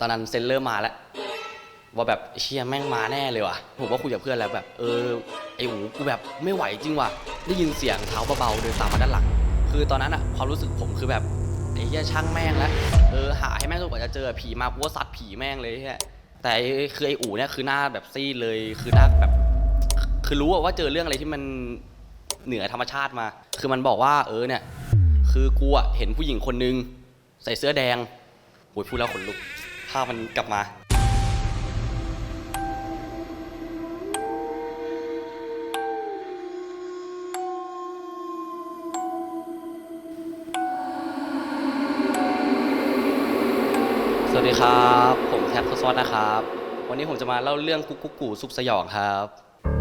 ตอนนั้นเซนเลอร์มาแล้วว่าแบบเชียแม่งมาแน่เลยว่ะผมก็คุยกับเพื่อนแล้วแบบ เออไอหูกูแบบไม่ไหวจริงว่ะได้ยินเสียงเท้าเบาๆเดินตามมาด้านหลัง คือตอนนั้นอะความรู้สึกผมคือแบบไอ้เหี้ยช่างแม่งแล้วเออหาให้แม่งจนกว่าจะเจอผีมากูว่าซัดผีแม่งเลยแค่แต่คือไอ้อู๋เนี่ยคือหน้าแบบซีดเลยคือหน้าแบบ คือรู้อะว่าเจอเรื่องอะไรที่มันเหนือธรรมชาติมา คือมันบอกว่าเออเนี่ย คือกูอะเห็นผู้หญิงคนนึงใส่เสื้อแดงโอ้ยพูดแล้วขนลุก ภาพมันกลับมาสวัสดีครับ ผมแคททศวรรษนะครับ วันนี้ผมจะมาเล่าเรื่องกุ๊กกุ๊กกูสุขสยองครับ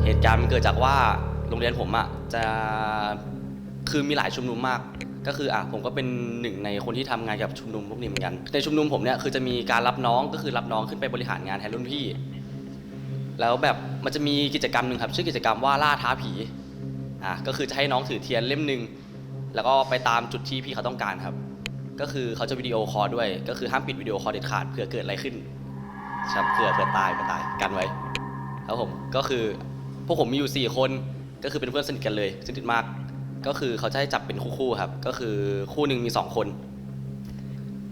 เหตุการณ์มันเกิดจากว่าโรงเรียนผมอะจะคือมีหลายชุมนุมมาก ก็คืออะผมก็เป็นหนึ่งในคนที่ทำงานกับชุมนุมพวกนี้เหมือนกันในชุมนุมผมเนี่ยคือจะมีการรับน้องก็คือรับน้องขึ้นไปบริหารงานแทนรุ่นพี่ แล้วแบบมันจะมีกิจกรรมหนึ่งครับชื่อกิจกรรมว่าล่าท้าผีอะก็คือจะให้น้องถือเทียนเล่มหนึ่งแล้วก็ไปตามจุดที่พี่เขาต้องการครับ ก็คือเขาจะวิดีโอคอลด้วย ก็คือห้ามปิดวิดีโอคอลเด็ดขาดเผื่อเกิดอะไรขึ้นครับเผื่อเผื่อตายเผื่อตายกันไว้ครับผมก็คือพวกผมมีอยู่ 4 คนก็คือเป็นเพื่อนสนิทกันเลยสนิทมาก ก็คือเขาจะให้จับเป็นคู่ๆครับ ก็คือคู่หนึ่งมี 2 คน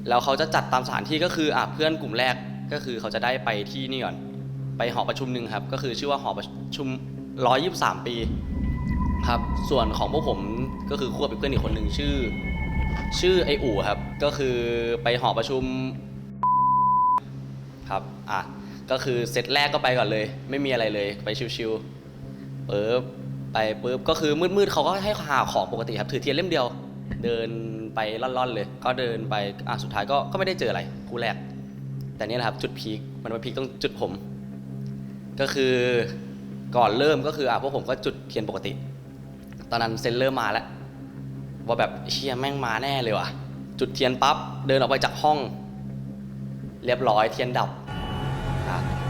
แล้วเขาจะจัดตามสถานที่ก็คืออะเพื่อนกลุ่มแรกก็คือเขาจะได้ไปที่นี่ก่อน ไปหอประชุมหนึ่งครับ ก็คือชื่อว่าหอประชุม 123 ปีครับ ส่วนของพวกผมก็คือคู่กับเพื่อนอีกคนหนึ่งชื่อ ชื่อไออู่ครับ ก็คือไปหอประชุมครับ อะ ก็คือเซตแรกก็ไปก่อนเลย ไม่มีอะไรเลย ไปชิวๆปึ๊บ ไปปึ๊บก็คือมืดๆเขาก็ให้หาของปกติครับถือเทียนเล่มเดียว เดินไปล่อนๆเลย ก็เดินไปอะสุดท้ายก็ก็ไม่ได้เจออะไรคู่แรก แต่นี่แหละครับจุดพีคมันมาพีคตรงจุดผม ก็คือก่อนเริ่มก็คืออะพวกผมก็จุดเทียนปกติ ตอนนั้นเซนเลอร์มาแล้วว่าแบบเชียแม่งมาแน่เลยว่ะ จุดเทียนปั๊บเดินออกไปจากห้อง เรียบร้อยเทียนดับ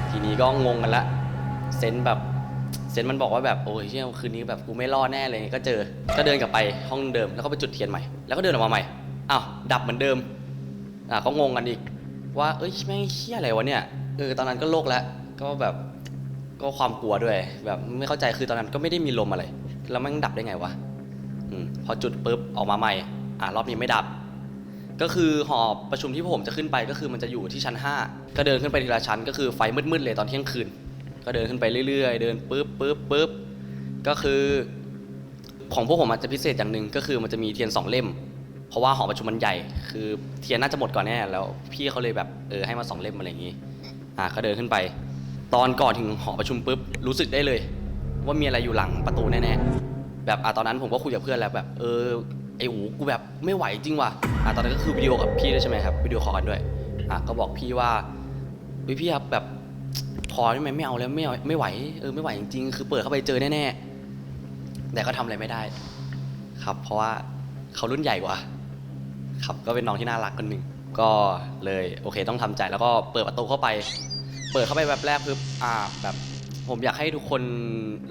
ทีนี้ก็งงกันละเซนแบบ เซนมันบอกว่าแบบโอ้ยเชี่ยคืนนี้แบบกูไม่รอดแน่เลยก็เจอ ก็เดินกลับไปห้องเดิมแล้วก็ไปจุดเทียนใหม่แล้วก็เดินออกมาใหม่อ้าวดับเหมือนเดิมอะก็งงกันอีก ว่าเอ้ยแม่งเชี่ยอะไรวะเนี่ยเออตอนนั้นก็โลกแล้วก็แบบก็ความกลัวด้วยแบบไม่เข้าใจคือตอนนั้นก็ไม่ได้มีลมอะไร แล้วม่งดับได้ไงวะอืมพอจุดปุ๊บออกมาใหม่ อ่ารอบนี้ไม่ดับ ก็คือหอประชุมที่ผมจะขึ้นไปก็คือมันจะอยู่ที่ชั้น 5 ก็เดินขึ้นไปทีละชั้น ก็คือไฟมืดๆเลยตอนเที่ยงคืน ก็เดินขึ้นไปเรื่อยๆ เดินปุ๊บปุ๊บปุ๊บก็คือ ของพวกผมอาจจะพิเศษอย่างหนึ่งก็คือมันจะมีเทียนสองเล่ม เพราะว่าหอประชุมมันใหญ่ คือเทียนน่าจะหมดก่อนแน่แล้วพี่เขาเลยแบบเออให้มาสองเล่มอะไรอย่างงี้อ่าก็เดินขึ้นไป ตอนก่อนถึงหอประชุมปุ๊บรู้สึกได้เลย ว่ามีอะไรอยู่หลังประตูแน่ๆแบบอะตอนนั้นผมก็คุยกับเพื่อนแล้วแบบ เออไอ้โหูกูแบบไม่ไหวจริงว่ะอะตอนนั้นก็คือวิดีโอกับพี่ด้วยใช่ไหมครับวิดีโอคอลกันด้วยอะก็บอกพี่ว่าพี่ครับแบบ พอได้ไหมไม่เอาแล้วไม่เอาไม่ไหวเออไม่ไหวจริงๆคือเปิดเข้าไปเจอแน่ๆแต่ก็ทำอะไรไม่ได้ ครับ เพราะว่าเขารุ่นใหญ่กว่าครับก็เป็นน้องที่น่ารักคนหนึ่งก็เลยโอเคต้องทำใจแล้วก็เปิดประตูเข้าไป เปิดเข้าไปแบบแรกคืออ่าแบบผมอยากให้ทุกคน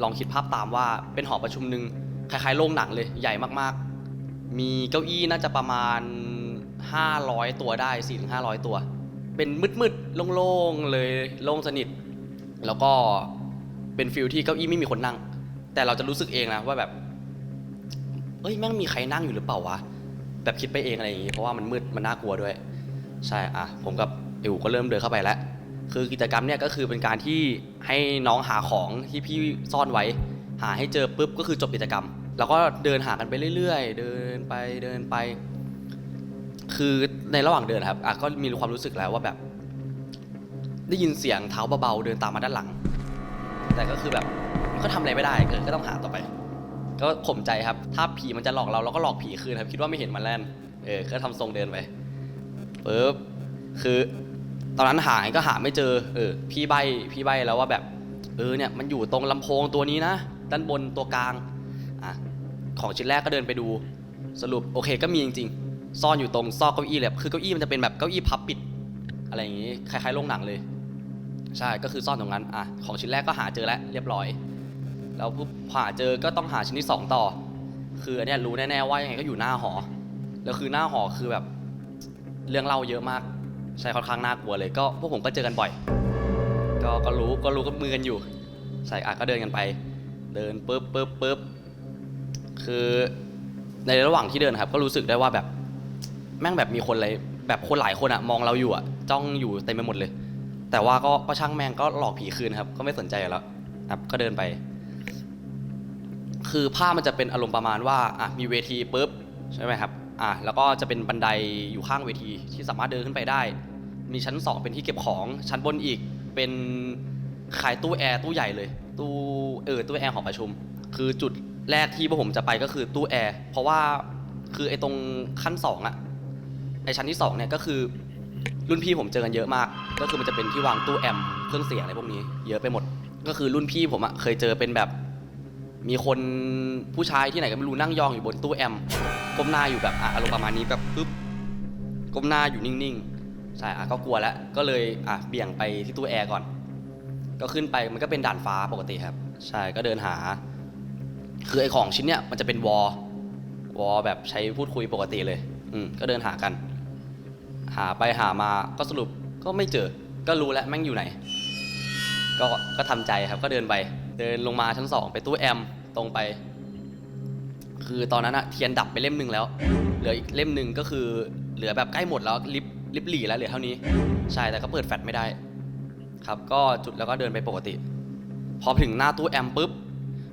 ลองคิดภาพตามว่าเป็นหอประชุมหนึ่งคล้ายๆโรงหนังเลยใหญ่มากๆ มีเก้าอี้น่าจะประมาณ 500 ตัวได้ 4-500 ตัว เป็นมืดๆโล่งๆเลยโล่งสนิท แล้วก็เป็นฟิลที่เก้าอี้ไม่มีคนนั่ง แต่เราจะรู้สึกเองนะว่าแบบ เอ้ยแม่งมีใครนั่งอยู่หรือเปล่าวะ แบบคิดไปเองอะไรอย่างงี้ เพราะว่ามันมืดมันน่ากลัวด้วย ใช่อะผมกับอิวก็เริ่มเดินเข้าไปแล้ว คือกิจกรรมเนี่ยก็คือเป็นการที่ให้น้องหาของที่พี่ซ่อนไว้ หาให้เจอปุ๊บก็คือจบกิจกรรม แล้วก็เดินหากันไปเรื่อยๆ เดินไปเดินไป คือในระหว่างเดินครับอะก็มีความรู้สึกแล้วว่าแบบ ได้ยินเสียงเท้าเบาๆเดินตามมาด้านหลัง แต่ก็คือแบบก็ทำอะไรไม่ได้เกิดก็ต้องหาต่อไป ก็ข่มใจครับ ถ้าผีมันจะหลอกเราเราก็หลอกผีคืนครับ คิดว่าไม่เห็นมันแล่นเออก็ทำทรงเดินไปปุ๊บคือตอนนั้นหาก็หาไม่เจอ เออ พี่ใบพี่ใบแล้วว่าแบบ เออเนี่ยมันอยู่ตรงลำโพงตัวนี้นะด้านบนตัวกลางอะของชิ้นแรกก็เดินไปดู สรุปโอเคก็มีจริงๆ ซ่อนอยู่ตรงซอกเก้าอี้เลยคือเก้าอี้มันจะเป็นแบบเก้าอี้พับปิด อะไรอย่างงี้คล้ายๆโรงหนังเลย ใช่ก็คือซ่อนตรงนั้นอะของชิ้นแรกก็หาเจอแล้วเรียบร้อย แล้วปุ๊บหาเจอก็ต้องหาชิ้นที่สองต่อ คืออันเนี้ยรู้แน่ๆว่ายังไงก็อยู่หน้าหอแล้วคือหน้าหอคือแบบเรื่องเล่าเยอะมาก ใช่ค่อนข้างน่ากลัวเลยก็พวกผมก็เจอกันบ่อย ก็ก็รู้ก็รู้ก็มือกันอยู่ใช่อะก็เดินกันไป เดินปุ๊บปุ๊บปุ๊บคือในระหว่างที่เดินครับ ก็รู้สึกได้ว่าแบบแม่งแบบมีคนอะไรแบบคนหลายคนอะมองเราอยู่อะจ้องอยู่เต็มไปหมดเลย แต่ว่าก็ก็ช่างแม่งก็หลอกผีคืนครับ ก็ไม่สนใจอยู่แล้วครับก็เดินไป คือภาพมันจะเป็นอารมณ์ประมาณว่าอะมีเวทีปุ๊บใช่ไหมครับอะแล้วก็จะเป็นบันไดอยู่ข้างเวทีที่สามารถเดินขึ้นไปได้ มีชั้น2เป็นที่เก็บของชั้นบนอีกเป็นขายตู้แอร์ตู้ใหญ่เลย ตู้เออตู้แอร์หอประชุม คือจุดแรกที่พวกผมจะไปก็คือตู้แอร์เพราะว่าคือไอ้ตรงขั้นสองอะไอ้ชั้นที่สองเนี่ยก็คือ รุ่นพี่ผมเจอกันเยอะมาก ก็คือมันจะเป็นที่วางตู้แอมเครื่องเสียงอะไรพวกนี้ เยอะไปหมด ก็คือรุ่นพี่ผมอะเคยเจอเป็นแบบ มีคนผู้ชายที่ไหนก็ไม่รู้นั่งยองอยู่บนตู้แอมก้มหน้าอยู่แบบอะอารมณ์ประมาณนี้แบบปึ๊บก้มหน้าอยู่นิ่งๆใช่อะก็กลัวแล้วก็เลยอะเบี่ยงไปที่ตู้แอร์ก่อน ก็ขึ้นไปมันก็เป็นด่านฟ้าปกติครับใช่ก็เดินหา คือไอ้ของชิ้นเนี้ยมันจะเป็นวอลวอลแบบใช้พูดคุยปกติเลย อืมก็เดินหากัน หาไปหามาก็สรุปก็ไม่เจอ ก็รู้แล้วแม่งอยู่ไหน ก็ก็ทำใจครับก็เดินไป เดินลงมาชั้นสองไปตู้แอมตรงไป คือตอนนั้นอะเทียนดับไปเล่มหนึ่งแล้ว เหลืออีกเล่มหนึ่งก็คือเหลือแบบใกล้หมดแล้วลิฟลิฟหลีแล้วเหลือเท่านี้ ใช่แต่ก็เปิดแฟลชไม่ได้ ครับ ก็จุดแล้วก็เดินไปปกติ พอถึงหน้าตู้แอมปุ๊บ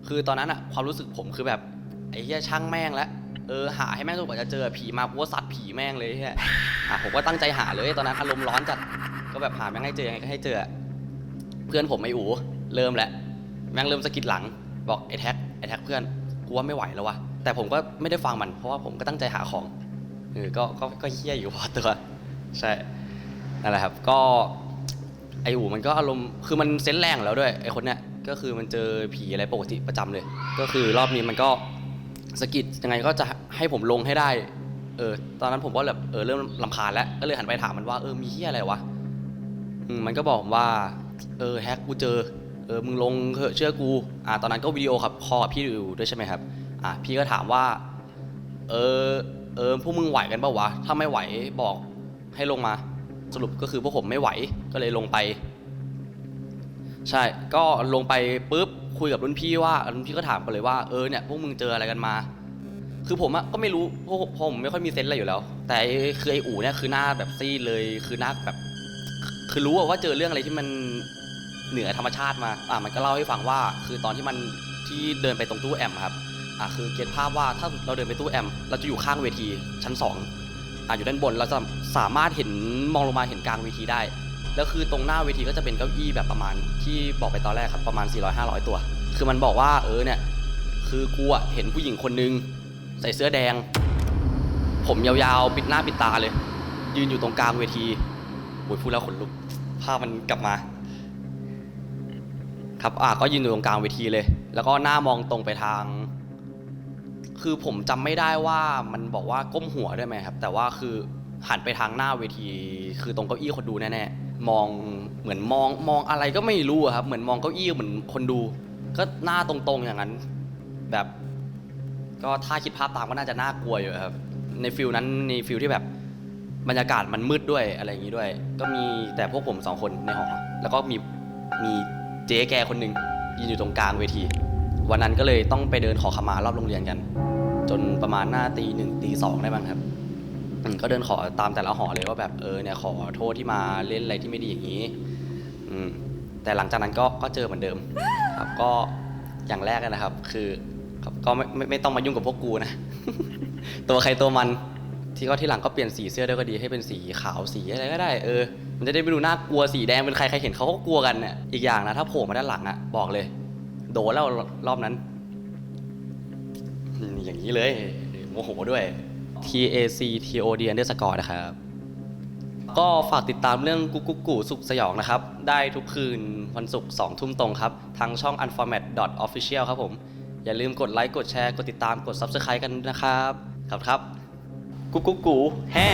คือตอนนั้นอะความรู้สึกผมคือแบบไอ้เหี้ยช่างแม่งแล้ว เออหาให้แม่งจนกว่าจะเจอผีมากูว่าสัตว์ผีแม่งเลยเฮียอะผมก็ตั้งใจหาเลยตอนนั้นอารมณ์ร้อนจัดก็แบบหาแม่งให้เจอยังไงก็ให้เจอ เพื่อนผมไอ้อูเริ่มแล้วแม่งเริ่มสะกิดหลัง บอกไอ้แท็กไอ้แท็กเพื่อนกูว่าไม่ไหวแล้ววะแต่ผมก็ไม่ได้ฟังมันเพราะว่าผมก็ตั้งใจหาของเออก็ก็ก็เฮี้ยอยู่พอตัวใช่นั่นแหละครับก็ไออูมันก็อารมณ์คือมันเซนแรงแล้วด้วยไอคนเนี้ยก็คือมันเจอผีอะไรปกติประจำเลย ก็คือรอบนี้มันก็ สกิดยังไงก็จะให้ผมลงให้ได้ เออ ตอนนั้นผมก็แบบเออเริ่มลำคาญแล้ว ก็เลยหันไปถามมันว่าเออมีเฮียอะไรวะมันก็บอกผมว่า เออแฮกกูเจอ เออมึงลงเถอเชื่อกู อ่าตอนนั้นก็วิดีโอครับคอกับพี่อยู่ด้วยใช่ไหมครับ อ่าพี่ก็ถามว่า เออเออพวกมึงไหวกันเปล่าวะ ถ้าไม่ไหวบอกให้ลงมา สรุปก็คือพวกผมไม่ไหวก็เลยลงไป ใช่ ก็ลงไปปุ๊บ คุยกับรุ่นพี่ว่ารุ่นพี่ก็ถามกันเลยว่าเออเนี่ยพวกมึงเจออะไรกันมา คือผมอะก็ไม่รู้เพราะผมไม่ค่อยมีเซนส์อะไรอยู่แล้ว แต่คือไอ้อู๋เนี่ยคือหน้าแบบซีดเลยคือหน้าแบบ คือรู้อะว่าเจอเรื่องอะไรที่มันเหนือธรรมชาติมาอะมันก็เล่าให้ฟังว่า คือตอนที่มันที่เดินไปตรงตู้แอมครับอะคือเก็ตภาพว่าถ้าเราเดินไปตู้แอมเราจะอยู่ข้างเวทีชั้นสองอะอยู่ด้านบนเราจะสามารถเห็นมองลงมาเห็นกลางเวทีได้ แล้วคือตรงหน้าเวทีก็จะเป็นเก้าอี้แบบประมาณ ที่บอกไปตอนแรกครับประมาณ 400-500 ตัว คือมันบอกว่าเออเนี่ยคือกูอะเห็นผู้หญิงคนนึงใส่เสื้อแดง ผมยาวๆ ปิดหน้าปิดตาเลย ยืนอยู่ตรงกลางเวทีโอ้ยพูดแล้วขนลุกภาพมันกลับมา ครับอะก็ยืนอยู่ตรงกลางเวทีเลย แล้วก็หน้ามองตรงไปทาง คือผมจำไม่ได้ว่ามันบอกว่าก้มหัวได้ไหมครับ แต่ว่าคือหันไปทางหน้าเวที คือตรงเก้าอี้คนดูแน่ๆ มองเหมือนมองมองอะไรก็ไม่รู้อะครับ เหมือนมองเก้าอี้เหมือนคนดู ก็หน้าตรงๆอย่างนั้น แบบ ก็ถ้าคิดภาพตามก็น่าจะน่ากลัวอยู่ครับในฟิลนั้นในฟิลที่แบบบรรยากาศมันมืดด้วยอะไรอย่างนี้ด้วย ก็มีแต่พวกผมสองคนในหอแล้วก็มีมีเจ๊แกคนหนึ่งยืนอยู่ตรงกลางเวที วันนั้นก็เลยต้องไปเดินขอขมารอบโรงเรียนกัน จนประมาณหน้าตีหนึ่งตีสองได้บ้างครับ ก็เดินขอตามแต่ละหอเลยว่าแบบเออเนี่ยขอโทษที่มาเล่นอะไรที่ไม่ดีอย่างนี้อืมแต่หลังจากนั้นก็ก็เจอเหมือนเดิม ครับก็อย่างแรกนะครับ คือครับก็ไม่ไม่ไม่ต้องมายุ่งกับพวกกูนะ ตัวใครตัวมันที่ก็ที่หลังก็เปลี่ยนสีเสื้อด้วยก็ดีให้เป็นสีขาวสีอะไรก็ได้เออมันจะได้ไม่ดูน่ากลัวสีแดงเป็นใครใครเห็นเขาก็กลัวกันเนี่ยอีกอย่างนะถ้าโผล่มาด้านหลังอะบอกเลย โดนแล้วรอบนั้น อย่างนี้เลยโมโหด้วย T A C T O D underscore นะครับ ก็ฝากติดตามเรื่องกุ๊กกุ๊กกูสุขสยองนะครับ ได้ทุกคืนวันศุกร์สองทุ่มตรงครับ ทางช่อง unformat official ครับผม อย่าลืมกดไลค์ กดแชร์ กดติดตาม กด subscribe กันนะครับ ครับครับ กุ๊กกุ๊กกูแฮ่